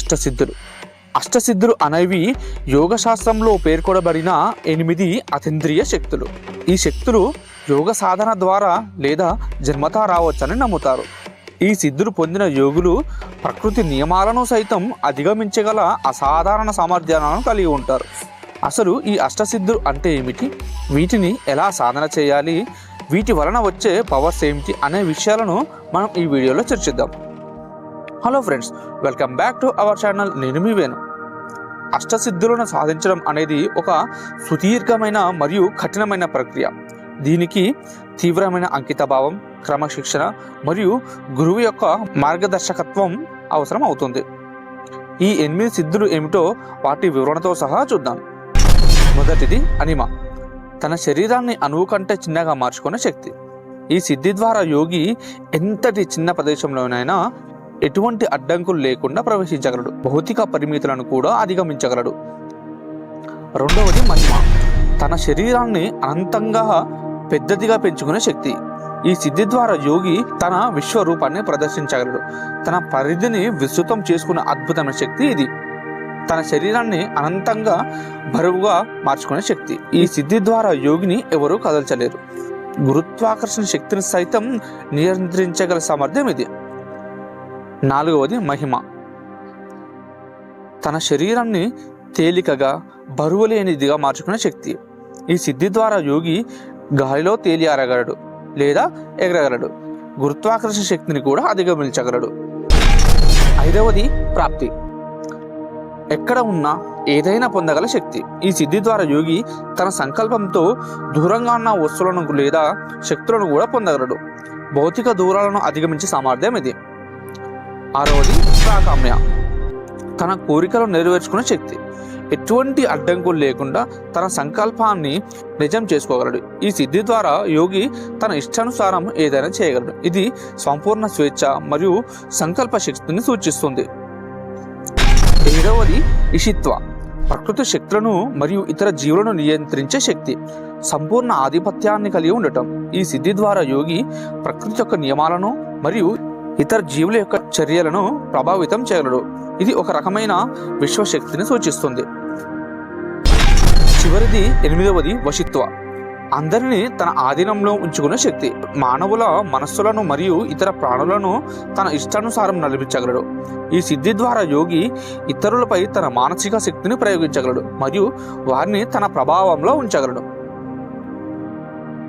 అష్టసిద్ధులు. అష్టసిద్ధులు అనేవి యోగ శాస్త్రంలో పేర్కొనబడిన ఎనిమిది అతీంద్రియ శక్తులు. ఈ శక్తులు యోగ సాధన ద్వారా లేదా జన్మతా రావచ్చని నమ్ముతారు. ఈ సిద్ధులు పొందిన యోగులు ప్రకృతి నియమాలను సైతం అధిగమించగల అసాధారణ సామర్థ్యాలను కలిగి ఉంటారు. అసలు ఈ అష్టసిద్ధులు అంటే ఏమిటి? వీటిని ఎలా సాధన చేయాలి? వీటి వలన వచ్చే పవర్స్ ఏమిటి? అనే విషయాలను మనం ఈ వీడియోలో చర్చిద్దాం. Hello friends welcome back to our channel. నేను మీ వేణు. అష్టసిద్ధులను సాధించడం అనేది ఒక సుదీర్ఘమైన మరియు కఠినమైన ప్రక్రియ. దీనికి తీవ్రమైన అంకితభావం క్రమశిక్షణ మరియు గురువు యొక్క మార్గదర్శకత్వం అవసరం అవుతుంది. ఈ ఎనిమిది సిద్ధులు ఏమిటో వాటి వివరణతో సహా చూద్దాం. మొదటిది అనిమ. తన శరీరాన్ని అణువు కంటే చిన్నగా మార్చుకునే శక్తి. ఈ సిద్ధి ద్వారా యోగి ఎంతటి చిన్న ప్రదేశంలోనైనా ఎటువంటి అడ్డంకులు లేకుండా ప్రవేశించగలడు. భౌతిక పరిమితులను కూడా అధిగమించగలడు. రెండవది మహిమ. తన శరీరాన్ని అనంతంగా పెద్దదిగా పెంచుకునే శక్తి. ఈ సిద్ధి ద్వారా యోగి తన విశ్వరూపాన్ని ప్రదర్శించగలడు. తన పరిధిని విస్తృతం చేసుకునే అద్భుతమైన శక్తి ఇది. తన శరీరాన్ని అనంతంగా బరువుగా మార్చుకునే శక్తి. ఈ సిద్ధి ద్వారా యోగిని ఎవరూ కదల్చలేరు. గురుత్వాకర్షణ శక్తిని సైతం నియంత్రించగల సామర్థ్యం ఇది. నాలుగవది మహిమ. తన శరీరాన్ని తేలికగా బరువు లేనిదిగా మార్చుకునే శక్తి. ఈ సిద్ధి ద్వారా యోగి గాలిలో తేలి అరగలడు లేదా ఎగరగలడు. గురుత్వాకర్షణ శక్తిని కూడా అధిగమించగలడు. ఐదవది ప్రాప్తి. ఎక్కడ ఉన్నా ఏదైనా పొందగల శక్తి. ఈ సిద్ధి ద్వారా యోగి తన సంకల్పంతో దూరంగా ఉన్న వస్తువులను లేదా శక్తులను కూడా పొందగలడు. భౌతిక దూరాలను అధిగమించే సామర్థ్యం ఇది. ఆరవది ప్రాకామ్య. తన కోరికలు నెరవేర్చుకునే శక్తి. ఎటువంటి అడ్డంకులు లేకుండా తన సంకల్పాన్ని నిజం చేసుకోగలడు. ఈ సిద్ధి ద్వారా యోగి తన ఇష్టానుసారం ఏదైనా చేయగలడు. ఇది సంపూర్ణ స్వేచ్ఛ మరియు సంకల్ప శక్తిని సూచిస్తుంది. ఏడవది ఇషిత్వ. ప్రకృతి శక్తులను మరియు ఇతర జీవులను నియంత్రించే శక్తి. సంపూర్ణ ఆధిపత్యాన్ని కలిగి ఉండటం. ఈ సిద్ధి ద్వారా యోగి ప్రకృతి యొక్క నియమాలను మరియు ఇతర జీవుల యొక్క చర్యలను ప్రభావితం చేయగలడు. ఇది ఒక రకమైన విశ్వశక్తిని సూచిస్తుంది. చివరిది ఎనిమిదవది వశిత్వ. అందరినీ తన ఆధీనంలో ఉంచుకునే శక్తి మానవుల మనస్సులను మరియు ఇతర ప్రాణులను తన ఇష్టానుసారం నడిపించగలడు. ఈ సిద్ధి ద్వారా యోగి ఇతరులపై తన మానసిక శక్తిని ప్రయోగించగలడు మరియు వారిని తన ప్రభావంలో ఉంచగలడు.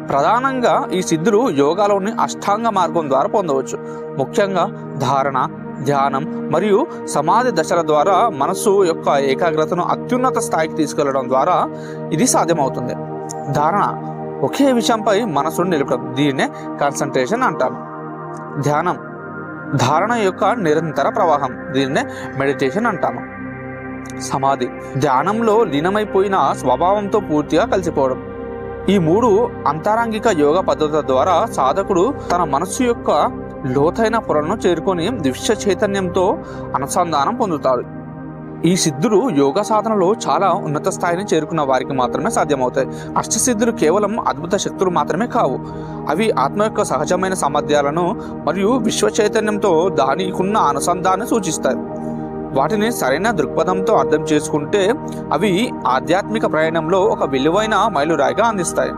ప్రధానంగా ఈ సిద్ధులు యోగాలోని అష్టాంగ మార్గం ద్వారా పొందవచ్చు. ముఖ్యంగా ధారణ ధ్యానం మరియు సమాధి దశల ద్వారా మనస్సు యొక్క ఏకాగ్రతను అత్యున్నత స్థాయికి తీసుకెళ్ళడం ద్వారా ఇది సాధ్యమవుతుంది. ధారణ ఒకే విషయంపై మనసును నిలపడం దీన్నే కాన్సన్ట్రేషన్ అంటారు. ధ్యానం ధారణ యొక్క నిరంతర ప్రవాహం దీన్నే మెడిటేషన్ అంటాము. సమాధి ధ్యానంలో లీనమైపోయిన స్వభావంతో పూర్తిగా కలిసిపోవడం. ఈ మూడు అంతరంగిక యోగ పద్ధతుల ద్వారా సాధకుడు తన మనస్సు యొక్క లోతైన పొరలను చేరుకొని దివ్య చైతన్యంతో అనుసంధానం పొందుతాడు. ఈ సిద్ధులు యోగ సాధనలో చాలా ఉన్నత స్థాయిని చేరుకున్న వారికి మాత్రమే సాధ్యమవుతాయి. అష్టసిద్ధులు కేవలం అద్భుత శక్తులు మాత్రమే కావు. అవి ఆత్మ యొక్క సహజమైన సామర్థ్యాలను మరియు విశ్వ చైతన్యంతో దానికున్న అనుసంధాన్ని సూచిస్తాయి. వాటిని సరైన దృక్పథంతో అర్థం చేసుకుంటే అవి ఆధ్యాత్మిక ప్రయాణంలో ఒక విలువైన మైలురాయిగా అందిస్తాయి.